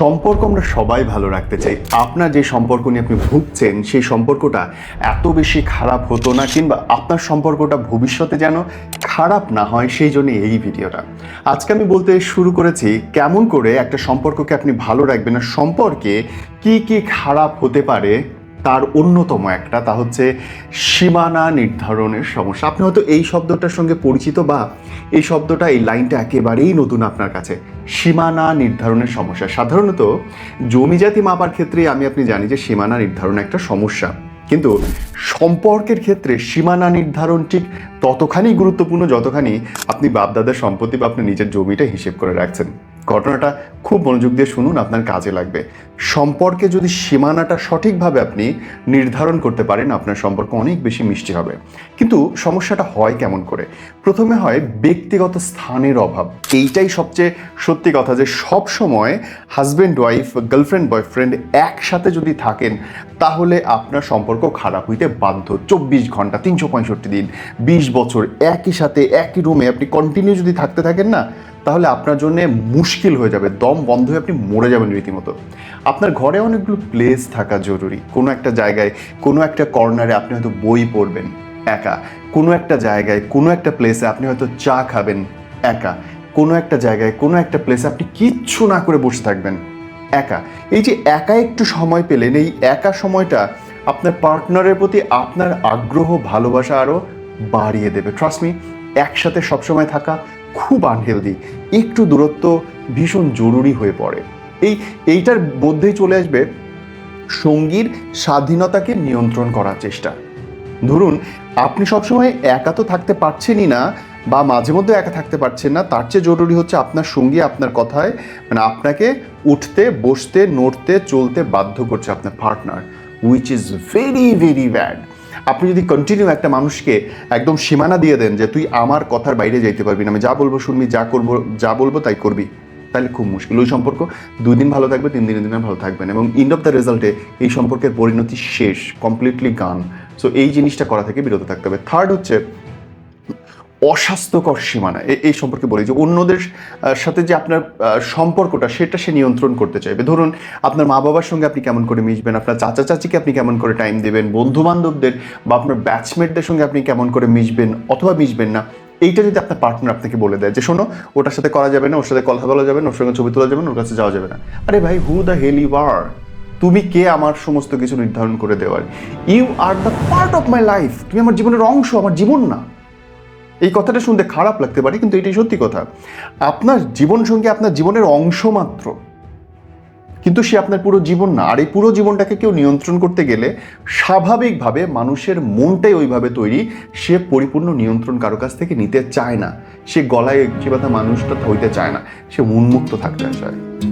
সম্পর্ক আমরা সবাই ভালো রাখতে চাই। আপনার যে সম্পর্ক নিয়ে আপনি ভুগছেন, সেই সম্পর্কটা এত বেশি খারাপ হতো না, কিংবা আপনার সম্পর্কটা ভবিষ্যতে যেন খারাপ না হয়, সেই জন্য এই ভিডিওটা। আজকে আমি বলতে শুরু করেছি, কেমন করে একটা সম্পর্ককে আপনি ভালো রাখবেন আর সম্পর্কে কি কি খারাপ হতে পারে তার অন্যতম একটা, তা হচ্ছে সীমানা নির্ধারণের সমস্যা। আপনি হয়তো এই শব্দটার সঙ্গে পরিচিত বা এই শব্দটা, এই লাইনটা একেবারেই নতুন আপনার কাছে। সীমানা নির্ধারণের সমস্যা। সাধারণত জমিজাতি মাপার ক্ষেত্রে আমি, আপনি জানি যে সীমানা নির্ধারণ একটা সমস্যা। কিন্তু সম্পর্কের ক্ষেত্রে সীমানা নির্ধারণ ঠিক ততখানি গুরুত্বপূর্ণ যতখানি আপনি বাপদাদার সম্পত্তি বা আপনি নিজের জমিটা হিসেব করে রাখছেন। ঘটনাটা খুব মনোযোগ দিয়ে শুনুন, আপনার কাজে লাগবে। সম্পর্কে যদি সীমানাটা সঠিকভাবে আপনি নির্ধারণ করতে পারেন, আপনার সম্পর্ক অনেক বেশি মিষ্টি হবে। কিন্তু সমস্যাটা হয় কেমন করে? প্রথমে হয় ব্যক্তিগত স্থানের অভাব। এইটাই সবচেয়ে সত্যি কথা যে সব সময় হাজব্যান্ড ওয়াইফ গার্লফ্রেন্ড বয়ফ্রেন্ড একসাথে যদি থাকেন, তাহলে আপনার সম্পর্ক খারাপ হইতে বাধ্য। চব্বিশ ঘণ্টা, তিনশো পঁয়ষট্টি দিন, বিশ বছর একই সাথে, একই রুমে আপনি কন্টিনিউ যদি থাকতে থাকেন না তাহলে আপনার জন্য মুশকিল হয়ে যাবে, দম বন্ধ হয়ে আপনি মরে যাবেন রীতিমতো। আপনার ঘরে অনেকগুলো প্লেস থাকা জরুরি। কোনো একটা জায়গায়, কোনো একটা কর্নারে আপনি হয়তো বই পড়বেন একা। কোনো একটা জায়গায়, কোনো একটা প্লেসে আপনি হয়তো চা খাবেন একা। কোনো একটা জায়গায়, কোনো একটা প্লেসে আপনি কিচ্ছু না করে বসে থাকবেন একা। এই যে একা একটু সময় পেলেন, এই একা সময়টা আপনার পার্টনারের প্রতি আপনার আগ্রহ, ভালোবাসা আরও বাড়িয়ে দেবে। ট্রাস্ট মি একসাথে সবসময় থাকা খুব আনহেলদি একটু দূরত্ব ভীষণ জরুরি হয়ে পড়ে। এই, এইটার মধ্যেই চলে আসবে সঙ্গীর স্বাধীনতাকে নিয়ন্ত্রণ করার চেষ্টা। ধরুন, আপনি সবসময় একা তো থাকতে পারছেনই না, বা মাঝে মধ্যে একা থাকতে পারছেন না, তার চেয়ে জরুরি হচ্ছে আপনার সঙ্গী, আপনার কথায় মানে আপনাকে উঠতে, বসতে, নড়তে, চলতে বাধ্য করছে আপনার partner which is very very bad আপনি যদি কন্টিনিউ একটা মানুষকে একদম সীমানা দিয়ে দেন যে তুই আমার কথার বাইরে যাইতে পারবি না, আমি যা বলব শুনবি, যা করব, যা বলব তাই করবি, তাহলে খুব মুশকিল। ওই সম্পর্ক দুই দিন ভালো থাকবে, তিন দিনের দিনে ভালো থাকবেন এবং ইন্ড অফ দ্য রেজাল্টে এই সম্পর্কের পরিণতি শেষ কমপ্লিটলি গান সো এই জিনিসটা করা থেকে বিরত থাকতে হবে। থার্ড হচ্ছে অস্বাস্থ্যকর সীমানা এই সম্পর্কে বলি যে অন্যদের সাথে যে আপনার সম্পর্কটা সেটা সে নিয়ন্ত্রণ করতে চাইবে। ধরুন আপনার মা বাবার সঙ্গে আপনি কেমন করে মিশবেন, আপনার চাচা চাচিকে আপনি কেমন করে টাইম দেবেন বন্ধু বান্ধবদের বা আপনার ব্যাচমেটদের সঙ্গে আপনি কেমন করে মিশবেন অথবা মিশবেন না, এইটা যদি আপনার পার্টনার আপনাকে বলে দেয় যে শোনো, ওটার সাথে করা যাবে না, ওর সাথে কথা বলা যাবে না, ওর সঙ্গে ছবি তোলা যাবে না, ওর কাছে যাওয়া যাবে না। আরে ভাই হু দ্য হেল আর তুমি কে আমার সমস্ত কিছু নির্ধারণ করে দেওয়ার? You are the part of my life তুমি আমার জীবনের অংশ, আমার জীবন না। এই কথাটা শুনতে খারাপ লাগতে পারে, কিন্তু এটাই সত্যি কথা। আপনার জীবন সঙ্গী আপনার জীবনের অংশ মাত্র। কিন্তু সে আপনার পুরো জীবন না। আর এই পুরো জীবনটাকে কেউ নিয়ন্ত্রণ করতে গেলে স্বাভাবিকভাবে মানুষের মনটাই ওইভাবে তৈরি। সে পরিপূর্ণ নিয়ন্ত্রণ কারও কাছ থেকে নিতে চায় না। সে গলায় একটি বাঁধা মানুষটা হইতে চায় না, সে উন্মুক্ত থাকতে চায়।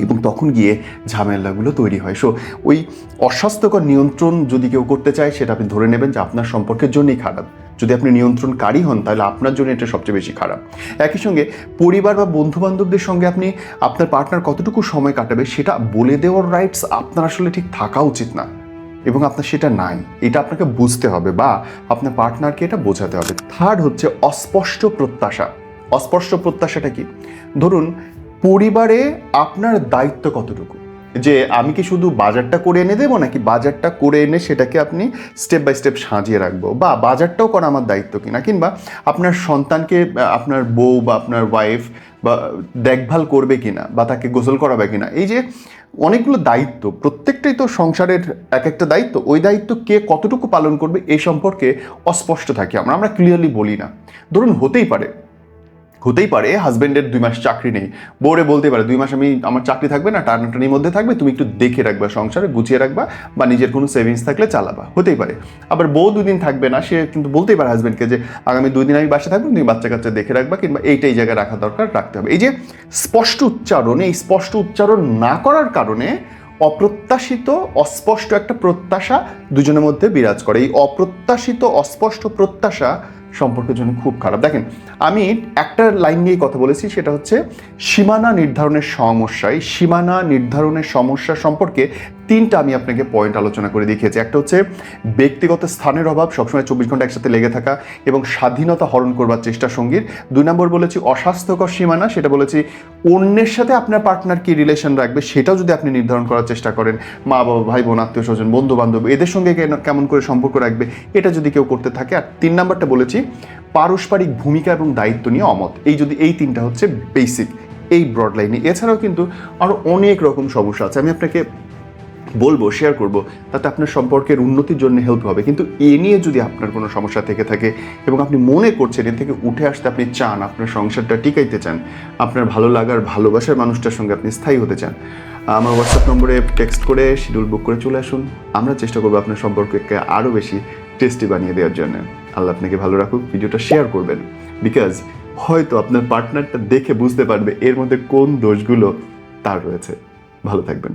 এবং তখন গিয়ে ঝামেলাগুলো তৈরি হয়। সো ওই অস্বাস্থ্যকর নিয়ন্ত্রণ যদি কেউ করতে চায়, সেটা আপনি ধরে নেবেন যে আপনার সম্পর্কের জন্যই খারাপ। যদি আপনি নিয়ন্ত্রণকারী হন, তাহলে আপনার জন্য এটা সবচেয়ে বেশি খারাপ। একই সঙ্গে পরিবার বা বন্ধু বান্ধবদের সঙ্গে আপনি আপনার পার্টনার কতটুকু সময় কাটাবে, সেটা বলে দেওয়ার রাইটস আপনার আসলে ঠিক থাকা উচিত না। এবং আপনার সেটা নাই। এটা আপনাকে বুঝতে হবে বা আপনার পার্টনারকে এটা বোঝাতে হবে। থার্ড হচ্ছে অস্পষ্ট প্রত্যাশা। অস্পষ্ট প্রত্যাশাটা কি? ধরুন পরিবারে আপনার দায়িত্ব কতটুকু? যে আমি কি শুধু বাজারটা করে এনে দেবো নাকি বাজারটা করে এনে সেটাকে আপনি স্টেপ বাই স্টেপ সাজিয়ে রাখব? বা বাজারটাও করা আমার দায়িত্ব কিনা? কিংবা আপনার সন্তানকে, আপনার বউ বা আপনার ওয়াইফ বা দেখভাল করবে কিনা? বা তাকে গোসল করাবে কিনা? এই যে অনেকগুলো দায়িত্ব, প্রত্যেকটাই তো সংসারের এক একটা দায়িত্ব। ওই দায়িত্ব কে কতটুকু পালন করবে এই সম্পর্কে অস্পষ্ট থাকি আমরা। আমরা ক্লিয়ারলি বলি না। ধরুন হতেই পারে হতেই পারে হাজবেন্ডের দুই মাস চাকরি নেই। বোরে বলতে পারে, দুই মাস আমি, আমার চাকরি থাকবে না, টানাটানির মধ্যে থাকবে, তুমি একটু দেখে রাখবা সংসারে, গুছিয়ে রাখবা বা নিজের কোনো সেভিংস থাকলে চালাবা, হতেই পারে। আবার বউ দুদিন থাকবে না, সে কিন্তু বলতেই পারে হাজবেন্ডকে যে, আগামী দুই দিন আমি বাসা থাকব, তুমি বাচ্চা কাচ্চা দেখে রাখবা কিংবা এইটাই জায়গায় রাখা দরকার, রাখতে হবে। এই যে স্পষ্ট উচ্চারণ, এই স্পষ্ট উচ্চারণ না করার কারণে অপ্রত্যাশিত, অস্পষ্ট একটা প্রত্যাশা দুজনের মধ্যে বিরাজ করে। এই অপ্রত্যাশিত, অস্পষ্ট প্রত্যাশা সম্পর্কের জন্য খুব খারাপ। দেখেন, আমি একটা লাইন নিয়েই কথা বলেছি, সেটা হচ্ছে সীমানা নির্ধারণের সমস্যা। এই সীমানা নির্ধারণের সমস্যা সম্পর্কে তিনটা আমি আপনাকে পয়েন্ট আলোচনা করে দেখিয়েছি। একটা হচ্ছে ব্যক্তিগত স্থানের অভাব, সবসময় চব্বিশ ঘণ্টা একসাথে লেগে থাকা এবং স্বাধীনতা হরণ করবার চেষ্টা সঙ্গীর। দুই নম্বর বলেছি অস্বাস্থ্যকর সীমানা, সেটা বলেছি অন্যের সাথে আপনার পার্টনার কি রিলেশন রাখবে, সেটাও যদি আপনি নির্ধারণ করার চেষ্টা করেন, মা, বাবা, ভাই, বোন, আত্মীয় স্বজন বন্ধু বান্ধব এদের সঙ্গে কেমন করে সম্পর্ক রাখবে, এটা যদি কেউ করতে থাকে। আর তিন নাম্বারটা বলেছি পারস্পরিক ভূমিকা এবং দায়িত্ব নিয়ে অমত। এই যদি এই তিনটা হচ্ছে বেসিক এই ব্রড লাইনে এছাড়াও কিন্তু আরও অনেক রকম সমস্যা আছে। আমি আপনাকে বলব শেয়ার করব, তাতে আপনার সম্পর্কের উন্নতির জন্য হেল্প হবে। কিন্তু এ নিয়ে যদি আপনার কোনো সমস্যা থেকে থাকে এবং আপনি মনে করছেন এর থেকে উঠে আসতে আপনি চান, আপনার সংসারটা টিকাইতে চান, আপনার ভালো লাগার, ভালোবাসার মানুষটার সঙ্গে আপনি স্থায়ী হতে চান, আমার হোয়াটসঅ্যাপ নম্বরে টেক্সট করে শিডিউল বুক করে চলে আসুন। আমরা চেষ্টা করব আপনার সম্পর্ককে আরও বেশি টেস্টি বানিয়ে দেওয়ার জন্য। আল্লাহ আপনাকে ভালো রাখুক, ভিডিওটা শেয়ার করবেন। বিকজ হয়তো আপনার পার্টনারটা দেখে বুঝতে পারবে এর মধ্যে কোন দোষগুলো তার রয়েছে। ভালো থাকবেন।